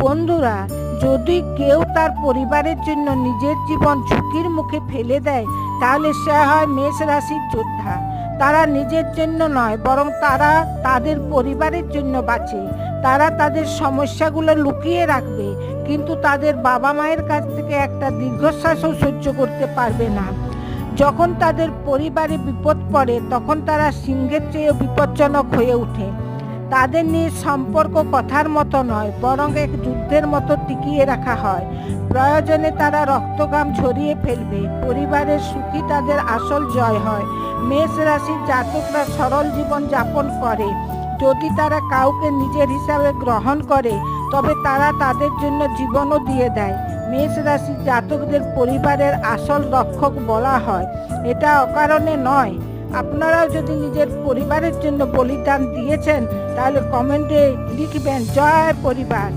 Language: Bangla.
বন্ধুরা, যদি কেউ তার পরিবারের জন্য নিজের জীবন ঝুঁকির মুখে ফেলে দেয়, তাহলে সে হয় মেষ রাশির যোদ্ধা। তারা নিজের জন্য নয়, বরং তারা তাদের পরিবারের জন্য বাঁচে। তারা তাদের সমস্যাগুলো লুকিয়ে রাখবে, কিন্তু তাদের বাবা মায়ের কাছ থেকে একটা দীর্ঘশ্বাসও সহ্য করতে পারবে না। যখন তাদের পরিবারে বিপদ পড়ে, তখন তারা সিংহের চেয়ে বিপজ্জনক হয়ে ওঠে। তাদের নিয়ে সম্পর্ক কথার মতো নয়, বরং এক যুদ্ধের মতো টিকিয়ে রাখা হয়। প্রয়োজনে তারা রক্তগাম ছড়িয়ে ফেলবে। পরিবারের সুখী তাদের আসল জয় হয়। মেষ রাশির জাতকরা সরল জীবন যাপন করে। যদি তারা কাউকে নিজের হিসাবে গ্রহণ করে, তবে তারা তাদের জন্য জীবনও দিয়ে দেয়। মেষ রাশির জাতকদের পরিবারের আসল রক্ষক বলা হয়। এটা অকারণে নয়। আপনারাও যদি নিজের পরিবারের জন্য বলিদান দিয়েছেন তাহলে কমেন্টে লিখবেন জয় পরিবার।